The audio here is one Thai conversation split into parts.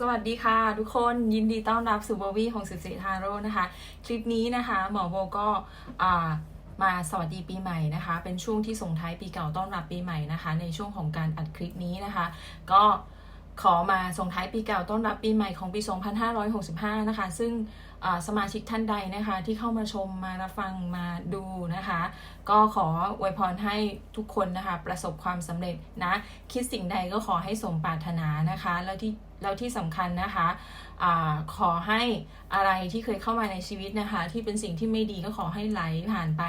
สวัสดีค่ะ ทุกคนยินดีต้อนรับสู่โบวี่ของสิบสี่ทาโร่นะคะ คลิปนี้นะคะหมอโบก็มาสวัสดีปีใหม่นะคะ เป็นช่วงที่ส่งท้ายปีเก่าต้อนรับปีใหม่นะคะ ในช่วงของการอัดคลิปนี้นะคะ ก็ขอมาส่งท้ายปีเก่าต้อนรับปีใหม่ของปี 2565 นะคะ ซึ่งสมาชิกท่านใดนะคะที่เข้ามาชมมารับฟังมาดูนะคะ ก็ขออวยพรให้ทุกคนนะคะประสบความสำเร็จนะ คิดสิ่งใดก็ขอให้สมปรารถนานะคะ แล้วที่ แล้วที่สำคัญนะคะอขอให้อะไรที่เคยเข้ามาในชีวิตนะคะ ที่เป็นสิ่งที่ไม่ดีก็ขอให้ไหลผ่านไป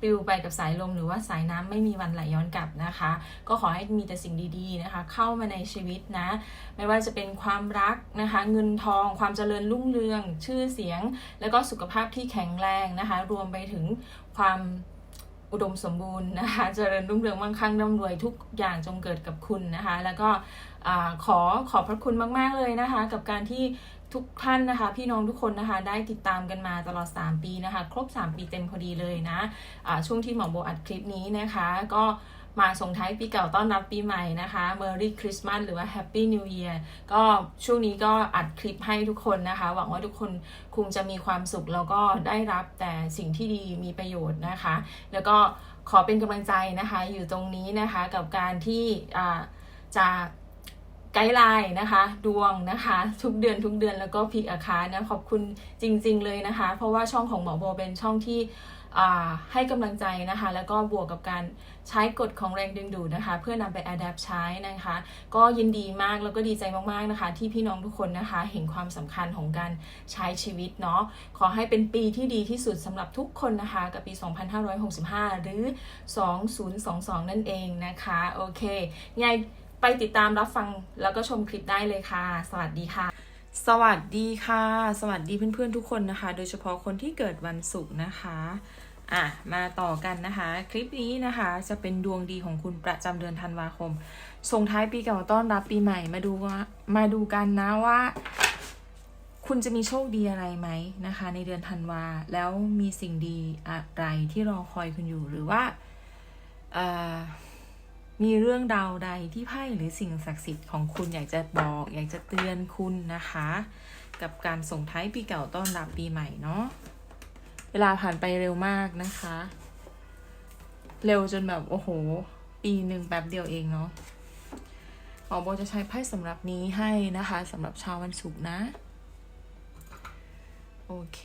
ปลิวไปกับสายลมหรือว่าสายน้ำไม่มีวันไหลย้อนกลับนะคะ ก็ขอให้มีแต่สิ่งดีๆนะคะ เข้ามาในชีวิตนะ ไม่ว่าจะเป็นความรักนะคะ เงินทองความเจริญรุ่งเรือง ชื่อเสียง แล้วก็สุขภาพที่แข็งแรงนะคะ รวมไปถึงความอุดมสมบูรณ์นะคะ เจริญรุ่งเรืองมั่งคั่งร่ำรวยทุกอย่างจงเกิดกับคุณนะคะ แล้วก็ อขอขอบพระคุณมาก ๆ เลยนะคะ กับการที่ทุกท่านนะคะ พี่น้องทุกคนนะคะ ได้ติดตามกันมาตลอด 3 ปีนะคะ ครบ 3 ปีเต็มพอดีเลยนะะช่วงที่หมอโบอัดคลิปนี้นะคะ ก็มาส่งท้ายปีเก่าต้อนรับปีใหม่นะคะ Merry Christmas หรือว่า Happy New Year ก็ช่วงนี้ก็อัดคลิปให้ทุกคนนะคะ หวังว่าทุกคนคงจะมีความสุขแล้วก็ได้รับแต่สิ่งที่ดีมีประโยชน์นะคะ แล้วก็ขอเป็นกำลังใจนะคะ อยู่ตรงนี้นะคะกับการที่จะ ไกด์ไลน์นะคะ ดวงนะคะ ทุกเดือนทุกเดือนแล้วก็พิกอาคานะขอบคุณจริง ๆ เลยนะคะ เพราะว่าช่องของหมอโบเป็นช่องที่ให้กำลังใจนะคะ แล้วก็บวกกับการใช้กฎของแรงดึงดูดนะคะ เพื่อนำไป adapt ใช้นะคะ ก็ยินดีมากแล้วก็ดีใจมากๆนะคะ ที่พี่น้องทุกคนนะคะ เห็นความสำคัญของการใช้ชีวิตเนาะขอให้เป็นปีที่ดีที่สุดสำหรับทุกคนนะคะ กับปี 2565 หรือ 2022 นั่นเองนะคะ โอเคไง ไปติดตามรับฟังแล้วก็ชมคลิปได้เลยค่ะ สวัสดีค่ะ สวัสดีค่ะ สวัสดีเพื่อนๆทุกคนนะคะ โดยเฉพาะคนที่เกิดวันศุกร์นะคะอะมาต่อกันนะคะ คลิปนี้นะคะจะเป็นดวงดีของคุณประจำเดือนธันวาคม ส่งท้ายปีเก่าต้อนรับปีใหม่มาดูว่ามาดูกันนะว่า คุณจะมีโชคดีอะไรไหมนะคะ ในเดือนธันวาแล้วมีสิ่งดีอะไรที่รอคอยคุณอยู่หรือว่าอ่า มีเรื่องดาวใดที่ไพ่หรือสิ่งศักดิ์สิทธิ์ของคุณอยากจะบอก อยากจะเตือนคุณนะคะ กับการส่งท้ายปีเก่าต้อนรับปีใหม่เนาะเวลาผ่านไปเร็วมากนะคะ เร็วจนแบบโอ้โห ปีหนึ่งแป๊บเดียวเองเนาะหมอโบจะใช้ไพ่สำหรับนี้ให้นะคะสำหรับชาววันศุกร์นะ โอเค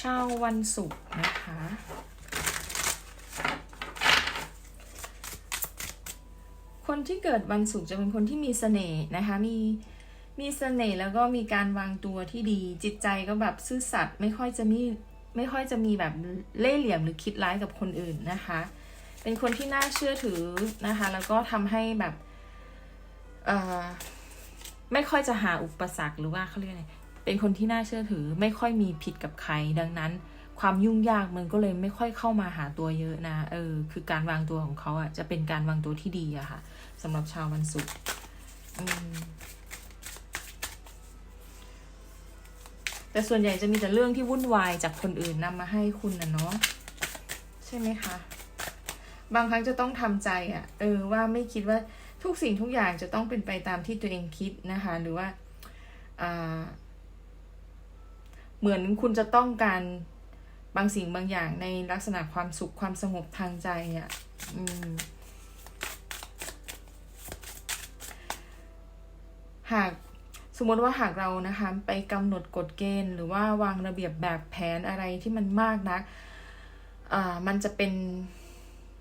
ชาววันศุกร์นะคะ คนที่เกิดวันศุกร์จะเป็นคนที่มีเสน่ห์นะคะ มีมีเสน่ห์แล้วก็มีการวางตัวที่ดี จิตใจก็แบบซื่อสัตย์ไม่ค่อยจะมีไม่ค่อยจะมีแบบเล่ห์เหลี่ยมหรือคิดร้ายกับคนอื่นนะคะ เป็นคนที่น่าเชื่อถือนะคะ แล้วก็ทำให้แบบเอ่อไม่ค่อยจะหาอุปสรรคหรือว่าเขาเรียกอะไรเป็นคนที่น่าเชื่อถือ ไม่ค่อยมีผิดกับใคร ดังนั้น ความยุ่งยากมันก็เลยไม่ค่อยเข้ามาหาตัวเยอะนะ เออ คือการวางตัวของเขาอะ่ะจะเป็นการวางตัวที่ดีอะค่ะำหรับชาววันศุกร์แต่ส่วนใหญ่จะมีแต่เรื่องที่วุ่นวายจากคนอื่นนำมาให้คุณนะเนาะใช่ไหมคะ บางครั้งจะต้องทำใจอะ่ะ เออว่าไม่คิดว่าทุกสิ่งทุกอย่างจะต้องเป็นไปตามที่ตัวเองคิดนะคะ หรือว่าอ่าเหมือนคุณจะต้องการบางสิ่งบางอย่างในลักษณะความสุขความสงบทางใจอะ่ะ หากสมมติว่าหากเรานะคะไปกำหนดกฎเกณฑ์ หรือว่าวางระเบียบแบบแผนอะไรที่มันมากนักอ่ามันจะเป็น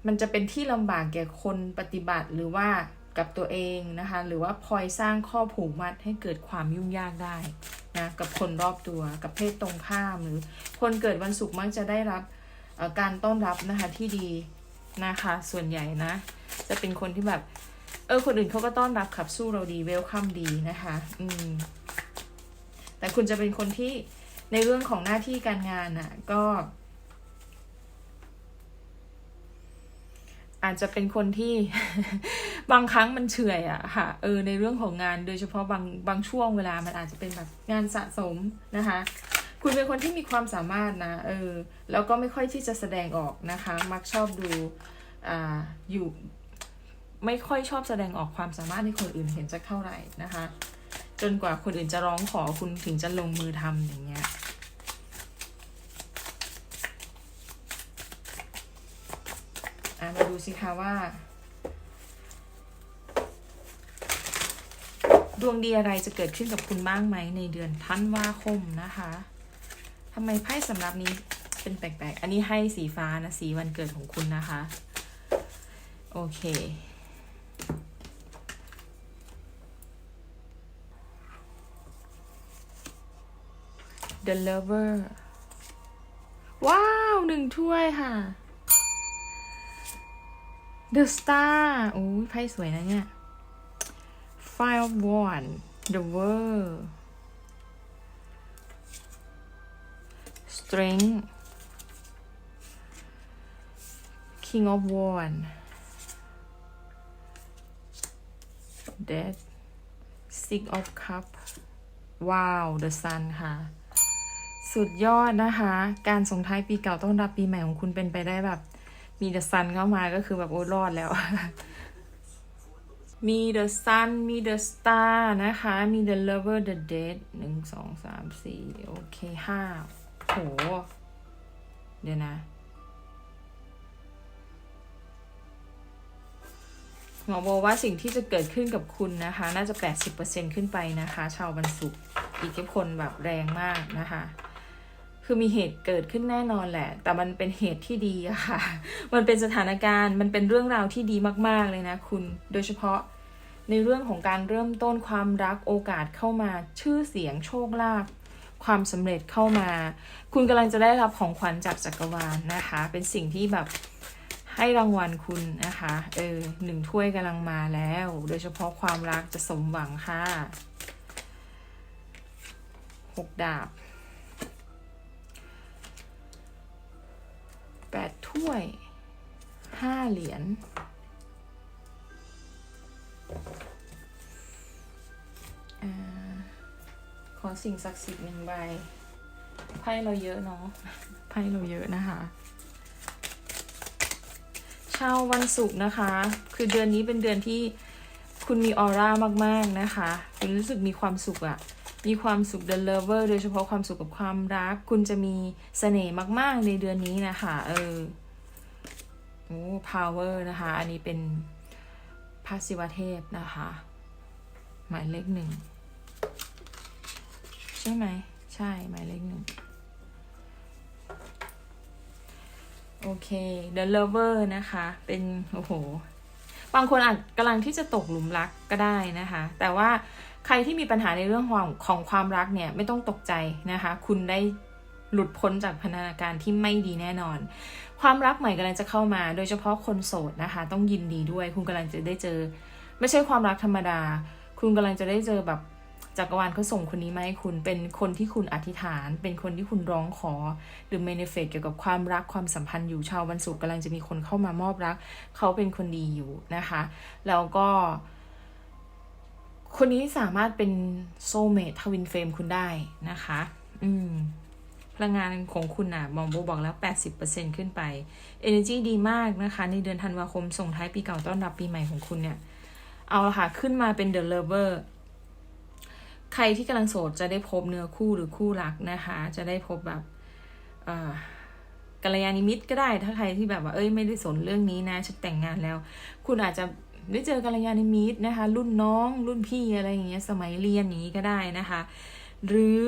มันจะเป็นที่ลำบากแก่คนปฏิบัติหรือว่ากับตัวเองนะคะหรือว่าพลอยสร้างข้อผูกมัดให้เกิดความยุ่งยากได้นะกับคนรอบตัวกับเพศตรงข้าม หรือคนเกิดวันศุกร์มักจะได้รับการต้อนรับนะคะที่ดีนะคะส่วนใหญ่นะ จะเป็นคนที่แบบ เออคนอื่นเขาก็ต้อนรับขับสู้เราดีเวลคัมดีนะคะอืมแต่คุณจะเป็นคนที่ในเรื่องของหน้าที่การงานน่ะก็ อาจจะเป็นคนที่ บางครั้งมันเฉื่อยอะค่ะเออในเรื่องของงานโดยเฉพาะบางบางช่วงเวลามันอาจจะเป็นแบบงานสะสมนะคะ คุณเป็นคนที่มีความสามารถนะเออแล้วก็ไม่ค่อยที่จะแสดงออกนะคะ มักชอบดูอ่าอยู่ ไม่ค่อยชอบแสดงออกความสามารถให้คนอื่นเห็นสักเท่าไหร่นะคะ จนกว่าคนอื่นจะร้องขอคุณถึงจะลงมือทำอย่างเงี้ยอะมาดูสิคะว่า ดวงดีอะไรจะเกิดขึ้นกับคุณบ้างไหมในเดือนธันวาคมนะคะทำไมไพ่สำหรับนี้เป็นแปลกๆ อันนี้ให้สีฟ้านะสีวันเกิดของคุณนะคะ โอเค The Lover ว้าวหนึ่งถ้วยค่ะ The Star โอ้ยไพ่สวยนะเนี่ย Five of Wands The World Strength King of Wands Death Six of Cup ว้าว The Sun ค่ะ สุดยอดนะคะ การส่งท้ายปีเก่าต้อนรับปีใหม่ของคุณเป็นไปได้แบบ มี The Sun เข้ามาก็คือแบบโอ้ยรอดแล้ว มี The Sun มี The Star นะคะ มี The Lover The Dead หนึ่งสองสามสี่โอเคห้าโห เดี๋ยวนะหมอบอกว่าสิ่งที่จะเกิดขึ้นกับคุณนะคะ น่าจะ 80%ขึ้นไปนะคะ ชาววันศุกร์อิทธิพลแบบแรงมากนะคะ คือมีเหตุเกิดขึ้นแน่นอนแหละ แต่มันเป็นเหตุที่ดีอะค่ะ มันเป็นสถานการณ์ มันเป็นเรื่องราวที่ดีมากๆเลยนะคุณ โดยเฉพาะในเรื่องของการเริ่มต้นความรักโอกาสเข้ามา ชื่อเสียงโชคลาภความสำเร็จเข้ามา คุณกำลังจะได้รับของขวัญจากจักรวาลนะคะ เป็นสิ่งที่แบบให้รางวัลคุณนะคะ เออหนึ่งถ้วยกำลังมาแล้ว โดยเฉพาะความรักจะสมหวังค่ะหกดาบ แปดถ้วยห้าเหรียญขอสิ่งศักดิ์สิทธิ์หนึ่งใบ ไพ่เราเยอะเนาะ ไพ่เราเยอะนะคะ ชาววันศุกร์นะคะ คือเดือนนี้เป็นเดือนที่คุณมีออร่ามาก ๆ นะคะ คุณรู้สึกมีความสุขอะ มีความสุข the lover โดยเฉพาะความสุขกับความรัก คุณจะมีเสน่ห์มาก ๆ ในเดือนนี้นะคะเออโอ้ power นะคะ อันนี้เป็นพระศิวเทพนะคะ หมายเลขหนึ่ง ใช่ไหม ใช่หมายเลขหนึ่ง โอเค The Lover นะคะ เป็น โอ้โห บางคนอาจกำลังที่จะตกหลุมรักก็ได้นะคะ แต่ว่า ใครที่มีปัญหาในเรื่องของของความรักเนี่ยไม่ต้องตกใจนะคะ คุณได้หลุดพ้นจากพันธนาการที่ไม่ดีแน่นอน ความรักใหม่กำลังจะเข้ามา โดยเฉพาะคนโสดนะคะ ต้องยินดีด้วย คุณกำลังจะได้เจอ ไม่ใช่ความรักธรรมดา คุณกำลังจะได้เจอแบบจักรวาลเขาส่งคนนี้มาให้คุณ เป็นคนที่คุณอธิษฐาน เป็นคนที่คุณร้องขอ หรือ manifest เกี่ยวกับความรักความสัมพันธ์อยู่ชาววันศุกร์กำลังจะมีคนเข้ามามอบรัก เขาเป็นคนดีอยู่นะคะ แล้วก็ คนนี้สามารถเป็นโซเมททวินเฟรมคุณได้นะคะ อืม พลังงานของคุณนะมองโบบอกแล้ว 80%ขึ้นไป Energy ดีมากนะคะ ในเดือนธันวาคมส่งท้ายปีเก่าต้อนรับปีใหม่ของคุณเนี่ย เอาละค่ะ ขึ้นมาเป็น The Lover ใครที่กำลังโสดจะได้พบเนื้อคู่หรือคู่รักนะคะ จะได้พบแบบกัลยาณมิตรก็ได้ถ้าใครที่แบบว่าเอ้ยไม่ได้สนเรื่องนี้นะฉันแต่งงานแล้ว คุณอาจจะ ได้เจอกัลยาณมิตรนะคะ รุ่นน้องรุ่นพี่อะไรอย่างเงี้ยสมัยเรียนอย่างนี้ก็ได้นะคะ หรือ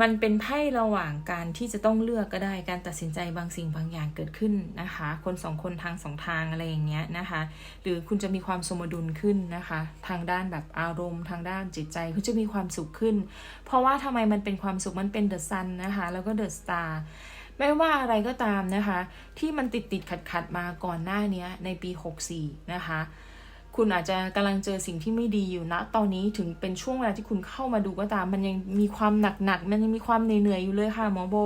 มันเป็นไพ่ระหว่างการที่จะต้องเลือกก็ได้การตัดสินใจบางสิ่งบางอย่างเกิดขึ้นนะคะ คนสองคนทางสองทางอะไรอย่างเงี้ยนะคะ หรือคุณจะมีความสมดุลขึ้นนะคะ ทางด้านแบบอารมณ์ ทางด้านจิตใจคุณจะมีความสุขขึ้น เพราะว่าทำไมมันเป็นความสุขมันเป็นเดอะซันนะคะ แล้วก็เดอะสตาร์ ไม่ว่าอะไรก็ตามนะคะ ที่มันติดติดขัดขัดมาก่อนหน้านี้ในปี 64 นะคะ คุณอาจจะกำลังเจอสิ่งที่ไม่ดีอยู่นะ ตอนนี้ถึงเป็นช่วงเวลาที่คุณเข้ามาดูก็ตาม มันยังมีความหนักๆมันยังมีความเหนื่อยๆอยู่เลยค่ะหมอโบ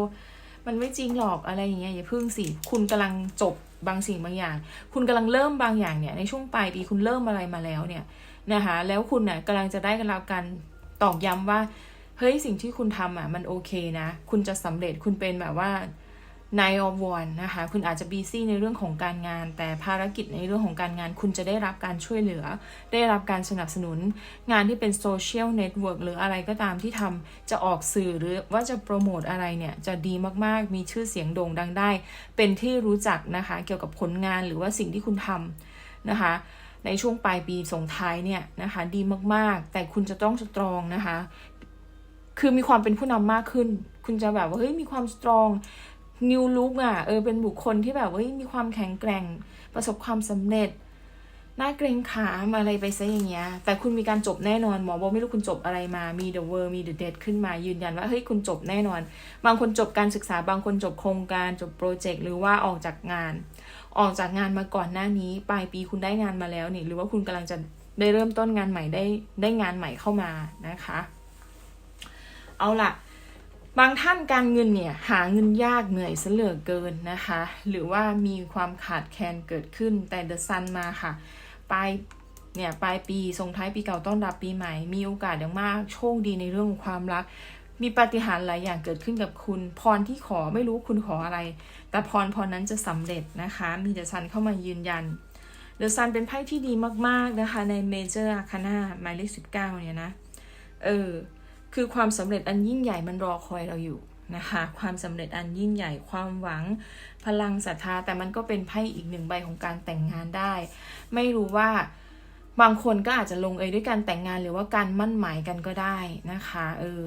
มันไม่จริงหรอกอะไรอย่างเงี้ยอย่าพึ่งสิคุณกำลังจบบางสิ่งบางอย่าง คุณกำลังเริ่มบางอย่างเนี่ยในช่วงปลายปีคุณเริ่มอะไรมาแล้วเนี่ยนะคะแล้วคุณเนี่ยกำลังจะได้รับการตอกย้ำว่า เฮ้ยสิ่งที่คุณทำอะมันโอเคนะ คุณจะสำเร็จคุณเป็นแบบว่า Nine of Wands นะคะ คุณอาจจะบีซี่ในเรื่องของการงาน แต่ภารกิจในเรื่องของการงาน คุณจะได้รับการช่วยเหลือ ได้รับการสนับสนุน งานที่เป็นโซเชียลเน็ตเวิร์กหรืออะไรก็ตามที่ทำจะออกสื่อหรือว่าจะโปรโมทอะไรเนี่ย จะดีมากๆ มีชื่อเสียงโด่งดังได้ เป็นที่รู้จักนะคะ เกี่ยวกับผลงานหรือว่าสิ่งที่คุณทำนะคะ ในช่วงปลายปีส่งท้ายเนี่ยนะคะ ดีมากๆ แต่คุณจะต้องสตรองนะคะ คือมีความเป็นผู้นำมากขึ้น คุณจะแบบว่าเฮ้ยมีความสตรองนิวลุกอะเออเป็นบุคคลที่แบบว่าเฮ้ยมีความแข็งแกร่งประสบความสำเร็จน่าเกรงขามอะไรไปซะอย่างเงี้ย แต่คุณมีการจบแน่นอน หมอบอกไม่รู้คุณจบอะไรมา มี The World มี The Dead ขึ้นมายืนยันว่า เฮ้ย คุณจบแน่นอน บางคนจบการศึกษา บางคนจบโครงการ จบโปรเจกต์ หรือว่าออกจากงาน ออกจากงานมาก่อนหน้านี้ ปลายปีคุณได้งานมาแล้วนี่ หรือว่าคุณกำลังจะได้เริ่มต้นงานใหม่ได้ได้งานใหม่เข้ามานะคะ เอาล่ะ บางท่านการเงินเนี่ยหาเงินยากเหนื่อยเสเหลือเกินนะคะ หรือว่ามีความขาดแคลนเกิดขึ้นแต่เดอะซันมาค่ะปลายเนี่ยปลายปีส่งท้ายปีเก่าต้อนรับปีใหม่ มีโอกาสอย่างมากโชคดีในเรื่องของความรัก มีปาฏิหาริย์หลายอย่างเกิดขึ้นกับคุณ พรที่ขอไม่รู้คุณขออะไร แต่พรพรนั้นจะสำเร็จนะคะ มีเดอะซันเข้ามายืนยันเดอะซันเป็นไพ่ที่ดีมาก ๆ นะคะ ในเมเจอร์อาคานาหมายเลขสิบเก้าเนี่ยนะ เออ คือความสำเร็จอันยิ่งใหญ่มันรอคอยเราอยู่นะคะความสำเร็จอันยิ่งใหญ่ความหวังพลังศรัทธา แต่มันก็เป็นไพ่อีกหนึ่งใบของการแต่งงานได้ ไม่รู้ว่าบางคนก็อาจจะลงเอยด้วยการแต่งงานหรือว่าการมั่นหมายกันก็ได้นะคะเออ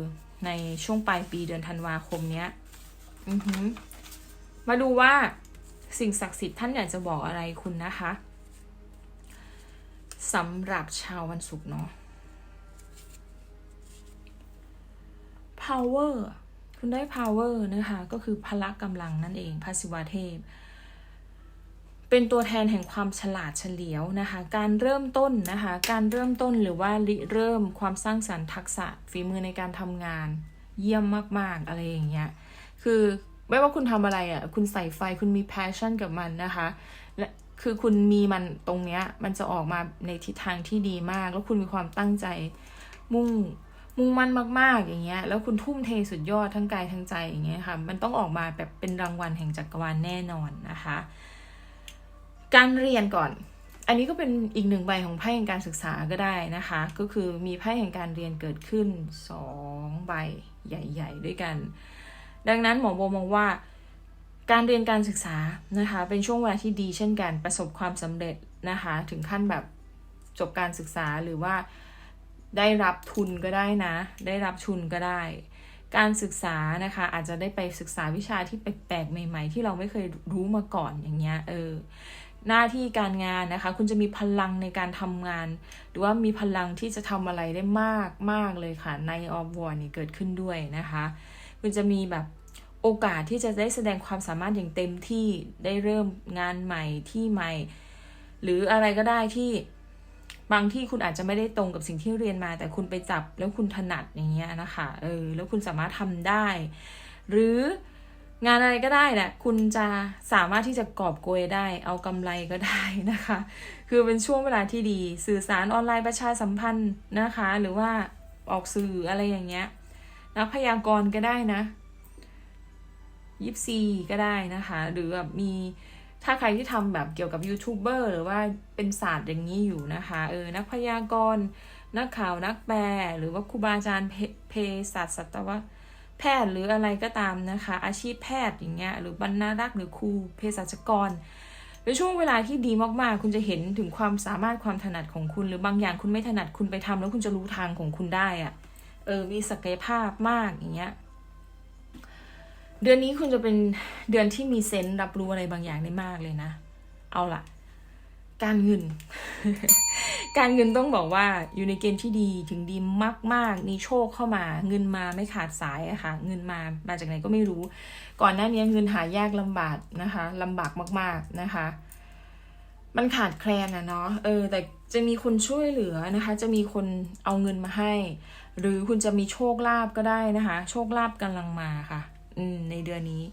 ในช่วงปลายปีเดือนธันวาคมเนี้ยมาดูว่าสิ่งศักดิ์สิทธิ์ท่านอยากจะบอกอะไรคุณนะคะสำหรับชาววันศุกร์เนาะ power คุณได้ power นะคะ ก็คือพละกำลังนั่นเองพระศิวเทพ เป็นตัวแทนแห่งความฉลาดเฉลียวนะคะ การเริ่มต้นนะคะ การเริ่มต้นหรือว่าริเริ่มความสร้างสรรค์ทักษะฝีมือในการทำงาน เยี่ยมมาก ๆ อะไรอย่างเงี้ย คือไม่ว่าคุณทำอะไรอะ่ะ คุณใส่ไฟ คุณมี passion กับมันนะคะ และคือคุณมีมันตรงเนี้ย มันจะออกมาในทิศทางที่ดีมาก แล้วคุณมีความตั้งใจมุ่ง มุ่งมั่นมาก ๆ อย่างเงี้ย แล้วคุณทุ่มเทสุดยอดทั้งกายทั้งใจอย่างเงี้ยค่ะ มันต้องออกมาแบบเป็นรางวัลแห่งจักรวาลแน่นอนนะคะ การเรียนก่อน อันนี้ก็เป็นอีกหนึ่งใบของไพ่แห่งการศึกษาก็ได้นะคะ ก็คือมีไพ่แห่งการเรียนเกิดขึ้นสองใบใหญ่ ๆ ด้วยกัน ดังนั้นหมอโบมองว่า การเรียนการศึกษานะคะ เป็นช่วงเวลาที่ดีเช่นกันประสบความสำเร็จนะคะ ถึงขั้นแบบจบการศึกษาหรือว่า ได้รับทุนก็ได้นะ ได้รับทุนก็ได้ การศึกษานะคะอาจจะได้ไปศึกษาวิชาที่แปลกๆ ใหม่ ๆ ที่เราไม่เคยรู้มาก่อนอย่างเงี้ยเออหน้าที่การงานนะคะ คุณจะมีพลังในการทำงาน หรือว่ามีพลังที่จะทำอะไรได้มากมากเลยค่ะ ในออฟวอร์นี่เกิดขึ้นด้วยนะคะ คุณจะมีแบบโอกาสที่จะได้แสดงความสามารถอย่างเต็มที่ได้เริ่มงานใหม่ที่ใหม่ หรืออะไรก็ได้ที่ บางที่คุณอาจจะไม่ได้ตรงกับสิ่งที่เรียนมา แต่คุณไปจับแล้วคุณถนัดอย่างเงี้ยนะคะเออแล้วคุณสามารถทำได้ หรืองานอะไรก็ได้แหละคุณจะสามารถที่จะกอบโกยได้ เอากำไรก็ได้นะคะ คือเป็นช่วงเวลาที่ดี สื่อสารออนไลน์ประชาสัมพันธ์นะคะ หรือว่าออกสื่ออะไรอย่างเงี้ยนักพยากรณ์ก็ได้นะยิปซีก็ได้นะคะ หรือแบบมี ถ้าใครที่ทำแบบเกี่ยวกับยูทูบเบอร์หรือว่าเป็นศาสตร์อย่างนี้อยู่นะคะเออนักพยากรณ์นักข่าวนักแปลหรือว่าครูบาอาจารย์เพเภสัชสัตวแพทย์หรืออะไรก็ตามนะคะ อาชีพแพทย์อย่างเงี้ยหรือบรรณารักษ์หรือครูเภสัชกรเป็นช่วงเวลาที่ดีมากๆ คุณจะเห็นถึงความสามารถความถนัดของคุณ หรือบางอย่างคุณไม่ถนัดคุณไปทำแล้วคุณจะรู้ทางของคุณได้อะเออมีศักยภาพมากอย่างเงี้ย เดือนนี้คุณจะเป็นเดือนที่มีเซนส์รับรู้อะไรบางอย่างได้มากเลยนะ เอาล่ะ การเงิน การเงินต้องบอกว่าอยู่ในเกณฑ์ที่ดีถึงดีมากๆมีโชคเข้ามาเงินมาไม่ขาดสายอะค่ะ เงินมามาจากไหนก็ไม่รู้ ก่อนหน้านี้เงินหายากลำบากนะคะลำบากมาก ๆนะคะ มันขาดแคลนอะเนาะเออ แต่จะมีคนช่วยเหลือนะคะ จะมีคนเอาเงินมาให้ หรือคุณจะมีโชคลาภก็ได้นะคะ โชคลาภกำลังมาค่ะ ในเดือนนี้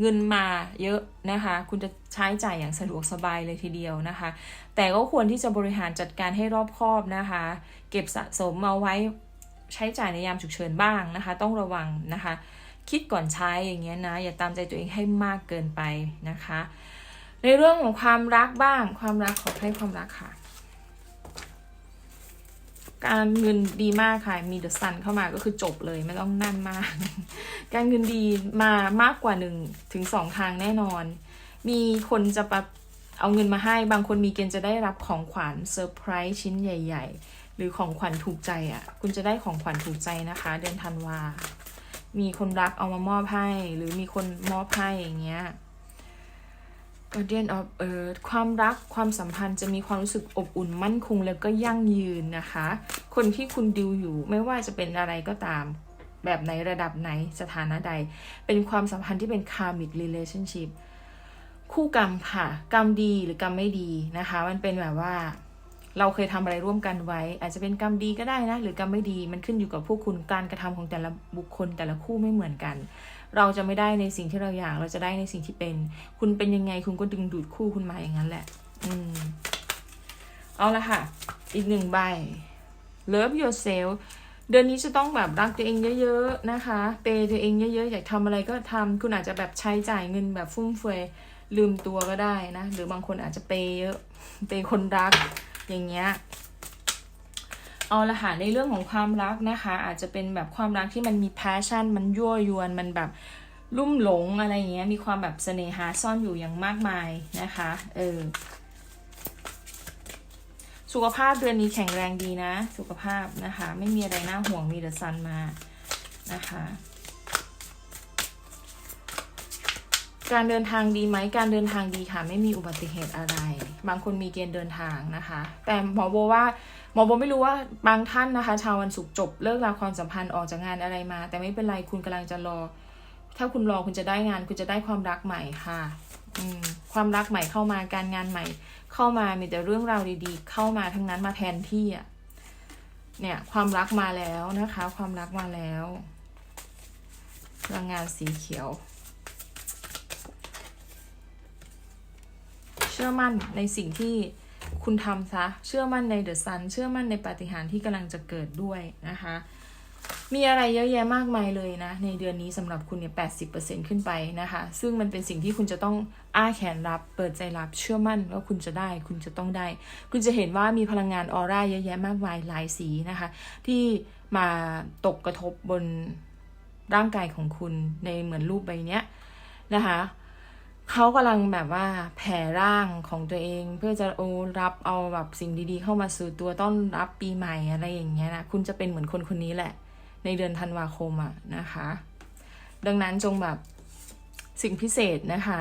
เงินมาเยอะนะคะ คุณจะใช้จ่ายอย่างสะดวกสบายเลยทีเดียวนะคะ แต่ก็ควรที่จะบริหารจัดการให้รอบคอบนะคะ เก็บสะสมเอาไว้ใช้จ่ายในยามฉุกเฉินบ้างนะคะ ต้องระวังนะคะ คิดก่อนใช้อย่างเงี้ยนะ อย่าตามใจตัวเองให้มากเกินไปนะคะ ในเรื่องของความรักบ้าง ความรักขอให้ความรักค่ะ การเงินดีมากค่ะ มีเดอะซันเข้ามาก็คือจบเลยไม่ต้องนั่นมาก การเงินดีมามากกว่าหนึ่งถึงสองทางแน่นอน มีคนจะแบบเอาเงินมาให้ บางคนมีเกณฑ์จะได้รับของขวัญเซอร์ไพรส์ชิ้นใหญ่ ๆ หรือของขวัญถูกใจอะ คุณจะได้ของขวัญถูกใจนะคะ เดือนธันวา มีคนรักเอามามอบให้ หรือมีคนมอบให้อย่างเงี้ย Guardian of Earth ความรักความสัมพันธ์จะมีความรู้สึกอบอุ่นมั่นคงแล้วก็ยั่งยืนนะคะ คนที่คุณดิวอยู่ไม่ว่าจะเป็นอะไรก็ตาม แบบไหนระดับไหนสถานะใด เป็นความสัมพันธ์ที่เป็น karmic relationship คู่กรรมค่ะ กรรมดีหรือกรรมไม่ดีนะคะ มันเป็นแบบว่า เราเคยทำอะไรร่วมกันไว้ อาจจะเป็นกรรมดีก็ได้นะ หรือกรรมไม่ดีมันขึ้นอยู่กับพวกคุณการกระทำของแต่ละบุคคลแต่ละคู่ไม่เหมือนกัน เราจะไม่ได้ในสิ่งที่เราอยาก เราจะได้ในสิ่งที่เป็น คุณเป็นยังไงคุณก็ดึงดูดคู่คุณมาอย่างนั้นแหละ อืม เอาละค่ะ อีกหนึ่งใบ Love yourself เดือนนี้จะต้องแบบรักตัวเองเยอะๆนะคะ เปย์ตัวเองเยอะๆ อยากทำอะไรก็ทำ คุณอาจจะแบบใช้จ่ายเงินแบบฟุ่มเฟือยลืมตัวก็ได้นะ หรือบางคนอาจจะเปย์เยอะ เปย์คนรักอย่างเงี้ย เอาละค่ะในเรื่องของความรักนะคะ อาจจะเป็นแบบความรักที่มันมี passion มันยั่วยวนมันแบบลุ่มหลงอะไรอย่างเงี้ยมีความแบบเสน่หาซ่อนอยู่อย่างมากมายนะคะเออสุขภาพเดือนนี้แข็งแรงดีนะ สุขภาพนะคะ ไม่มีอะไรน่าห่วงมีเดอะซันมานะคะการเดินทางดีไหมการเดินทางดีค่ะ ไม่มีอุบัติเหตุอะไร บางคนมีเกณฑ์เดินทางนะคะ แต่หมอโบว่า หมอโบไม่รู้ว่าบางท่านนะคะ ชาววันศุกร์จบเลิกลาความสัมพันธ์ออกจากงานอะไรมา แต่ไม่เป็นไรคุณกำลังจะรอ ถ้าคุณรอคุณจะได้งาน คุณจะได้ความรักใหม่ค่ะอืมความรักใหม่เข้ามาการงานใหม่ เข้ามามีแต่เรื่องราวดีๆ เข้ามาทั้งนั้นมาแทนที่อะเนี่ย ความรักมาแล้วนะคะ ความรักมาแล้วพลังงานสีเขียว เชื่อมั่นในสิ่งที่ คุณทำซะ เชื่อมั่นในเดอะซัน เชื่อมั่นในปาฏิหาริย์ที่กำลังจะเกิดด้วยนะคะ มีอะไรเยอะแยะมากมายเลยนะ ในเดือนนี้สำหรับคุณเนี่ยแปขึ้นไปนะคะ ซึ่งมันเป็นสิ่งที่คุณจะต้องอ้าแขนรับ เปิดใจรับ เชื่อมั่นว่าคุณจะได้ คุณจะต้องได้ คุณจะเห็นว่ามีพลังงานออร่าเยอะแยะมากมายหลายสีนะคะ ที่มาตกกระทบบนร่างกายของคุณในเหมือนรูปใบเนี้ยนะคะ เขากำลังแบบว่าแผ่ร่างของตัวเอง เพื่อจะโอ้รับเอาแบบสิ่งดีๆ เข้ามาสู่ตัวต้อนรับปีใหม่อะไรอย่างเงี้ยนะคุณจะเป็นเหมือนคนคนนี้แหละ ในเดือนธันวาคมอะนะคะ ดังนั้นจงแบบสิ่งพิเศษนะคะ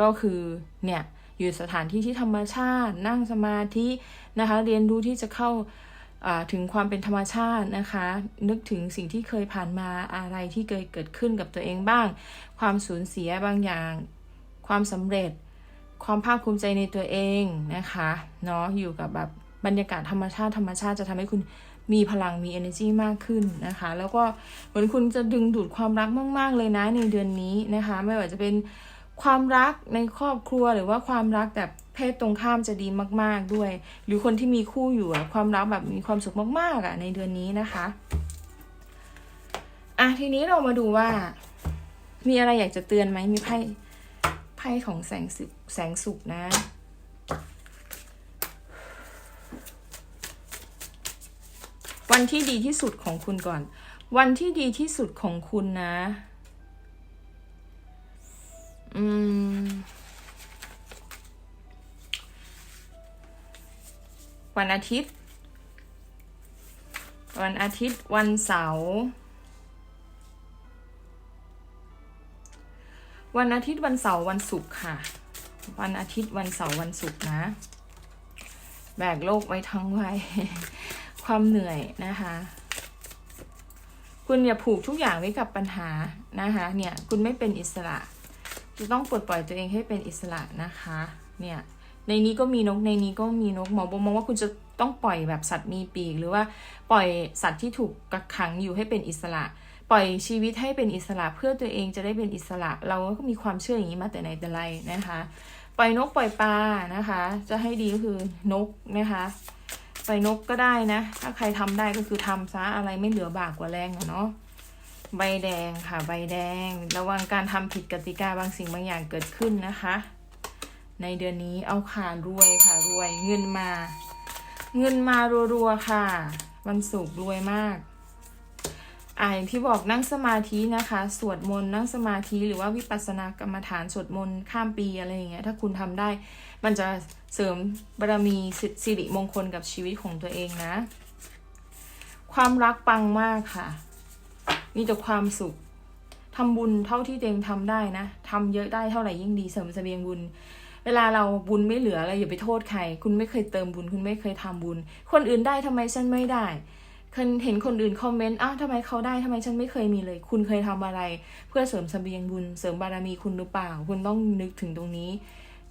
ก็คือเนี่ยอยู่สถานที่ที่ธรรมชาติ นั่งสมาธินะคะ เรียนรู้ที่จะเข้าอ่าถึงความเป็นธรรมชาตินะคะ นึกถึงสิ่งที่เคยผ่านมาอะไรที่เคยเกิดขึ้นกับตัวเองบ้าง ความสูญเสียบางอย่าง ความสำเร็จ ความภาคภูมิใจในตัวเองนะคะเนาะอยู่กับแบบบรรยากาศธรรมชาติธรรมชาติจะทำให้คุณมีพลังมี energy มากขึ้นนะคะ แล้วก็เหมือนคุณจะดึงดูดความรักมาก ๆ เลยนะในเดือนนี้นะคะ ไม่ว่าจะเป็นความรักในครอบครัวหรือว่าความรักแบบเพศตรงข้ามจะดีมาก ๆด้วย หรือคนที่มีคู่อยู่ความรักแบบมีความสุขมากๆอะในเดือนนี้นะคะอะทีนี้เรามาดูว่า มีอะไรอยากจะเตือนไหมมีไพ่ ไพ่ของแสงสุแสงสุขนะวันที่ดีที่สุดของคุณก่อน วันที่ดีที่สุดของคุณนะ อืม วันอาทิตย์ วันอาทิตย์ วันเสาร์ วันอาทิตย์วันเสาร์วันศุกร์ค่ะ วันอาทิตย์วันเสาร์วันศุกร์นะ แบกโลกไว้ทั้งไว้ความเหนื่อยนะคะ คุณอย่าผูกทุกอย่างไว้กับปัญหานะคะเนี่ยคุณไม่เป็นอิสระ จะต้องปลดปล่อยตัวเองให้เป็นอิสระนะคะเนี่ยในนี้ก็มีนกในนี้ก็มีนกหมอบอกมองว่าคุณจะต้องปล่อยแบบสัตว์มีปีก หรือว่าปล่อยสัตว์ที่ถูกกักขังอยู่ให้เป็นอิสระ ปล่อยชีวิตให้เป็นอิสระเพื่อตัวเองจะได้เป็นอิสระ เราก็มีความเชื่ออย่างนี้มาแต่ไหนแต่ไรนะคะ ปล่อยนกปล่อยปลานะคะ จะให้ดีก็คือนกนะคะปล่อยนกก็ได้นะ ถ้าใครทำได้ก็คือทำซะอะไรไม่เหลือบากกว่าแรงอะเนาะใบแดงค่ะ ใบแดง ระวังการทำผิดกติกาบางสิ่งบางอย่างเกิดขึ้นนะคะ ในเดือนนี้เอาค่ะรวยค่ะรวยเงินมา เงินมารัวๆค่ะ วันศุกร์รวยมาก อ่าอย่างที่บอกนั่งสมาธินะคะ สวดมนต์นั่งสมาธิหรือว่าวิปัสสนากรรมฐานสวดมนต์ข้ามปีอะไรอย่างเงี้ยถ้าคุณทำได้ มันจะเสริมบารมีสิริมงคลกับชีวิตของตัวเองนะ ความรักปังมากค่ะ มีแต่ความสุขทำบุญเท่าที่ตัวเองทำได้นะทำเยอะได้เท่าไหร่ยิ่งดีเสริมเสบียงบุญเวลาเราบุญไม่เหลืออะไรอย่าไปโทษใคร คุณไม่เคยเติมบุญ คุณไม่เคยทำบุญ คนอื่นได้ทำไมฉันไม่ได้ เคยเห็นคนอื่นคอมเมนต์อ้าวทำไมเขาได้ทำไมฉันไม่เคยมีเลย คุณเคยทำอะไร เพื่อเสริมเสบียงบุญ เสริมบารมีคุณหรือเปล่า คุณต้องนึกถึงตรงนี้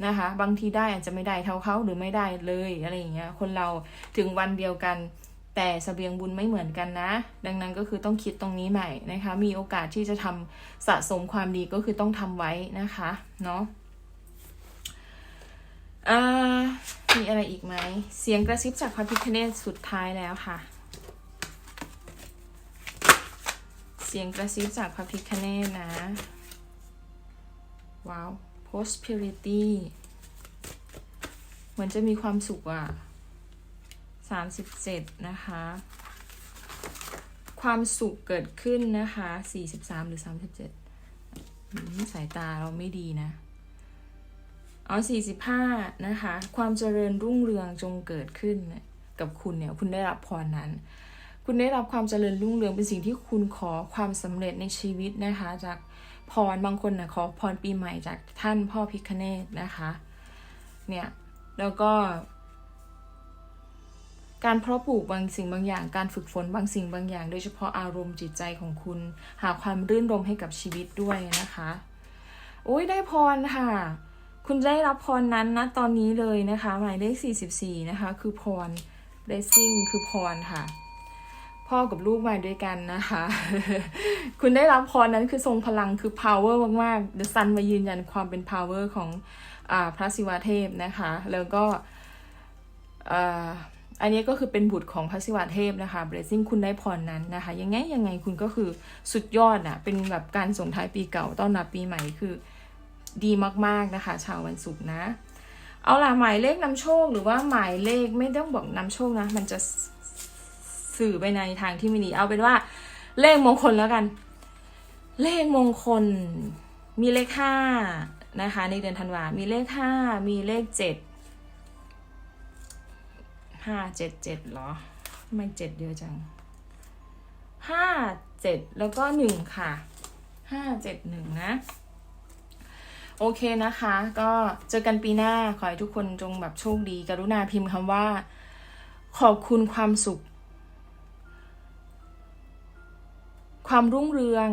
นะคะ บางทีได้อาจจะไม่ได้เท่าเขาหรือไม่ได้เลยอะไรอย่างเงี้ย คนเราถึงวันเดียวกัน แต่เสบียงบุญไม่เหมือนกันนะ ดังนั้นก็คือต้องคิดตรงนี้ใหม่นะคะ มีโอกาสที่จะทำสะสมความดีก็คือต้องทำไว้นะคะเนาะอ่ามีอะไรอีกไหม เสียงกระซิบจากพระพิคเนตสุดท้ายแล้วค่ะ เสียงกระซิบจากพระพิคเนตนะ ว้าว prosperity เหมือนจะมีความสุขอะสามสิบเจ็ดนะคะ ความสุขเกิดขึ้นนะคะสี่สิบสามหรือสามสิบเจ็ดสายตาเราไม่ดีนะอ๋อสี่สิบห้านะคะ ความเจริญรุ่งเรืองจงเกิดขึ้นกับคุณเนี่ย คุณได้รับพรนั้น คุณได้รับความเจริญรุ่งเรืองเป็นสิ่งที่คุณขอความสำเร็จในชีวิตนะคะ จากพรบางคนนะขอพรปีใหม่จากท่านพ่อพิคเนตนะคะ เนี่ยแล้วก็ การเพาะปลูกบางสิ่งบางอย่าง การฝึกฝนบางสิ่งบางอย่าง โดยเฉพาะอารมณ์จิตใจของคุณ หาความรื่นรมให้กับชีวิตด้วยนะคะโอ้ยได้พรค่ะ คุณได้รับพรนั้นนะตอนนี้เลยนะคะ หมายเลข44นะคะ คือพร blessing คือพรค่ะ พ่อกับลูกมาด้วยกันนะคะ คุณได้รับพรนั้นคือทรงพลังคือ power มากๆ The Sun มายืนยันความเป็น power ของอาพระศิวะเทพนะคะ แล้วก็อันนี้ก็คือเป็นบุตรของพระศิวะเทพนะคะ blessing คุณได้พรนั้นนะคะ ยังไงยังไงคุณก็คือสุดยอดอะ เป็นแบบการส่งท้ายปีเก่าต้อนรับปีใหม่คือดีมากๆนะคะ ชาววันศุกร์นะ เอาล่ะหมายเลขนำโชคหรือว่าหมายเลขไม่ต้องบอกนำโชคนะ มันจะ สื่อไปในทางที่ไม่ดีเอาเป็นว่า เลขมงคลแล้วกัน เลขมงคล มีเลขห้านะคะ ในเดือนธันวา มีเลขห้ามีเลขเจ็ดห้าเจ็ดเจ็ดเหรอทำไมเจ็ดเยอะจังห้าเจ็ดแล้วก็หนึ่งค่ะห้าเจ็ดหนึ่งนะ โอเคนะคะ ก็เจอกันปีหน้า ขอให้ทุกคนจงแบบโชคดี กรุณาพิมพ์คำว่า ขอบคุณความสุข ความรุ่งเรือง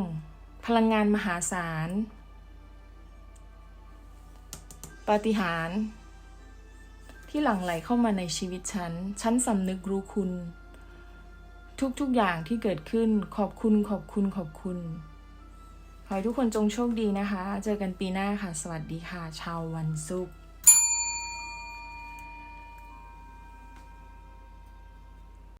พลังงานมหาศาล ปาฏิหาริย์ที่หลั่งไหลเข้ามาในชีวิตฉัน ฉันสำนึกรู้คุณ ทุกๆอย่างที่เกิดขึ้นขอบคุณขอบคุณขอบคุณ ขอให้ทุกคนจงโชคดีนะคะ เจอกันปีหน้าค่ะ สวัสดีค่ะ ชาววันศุกร์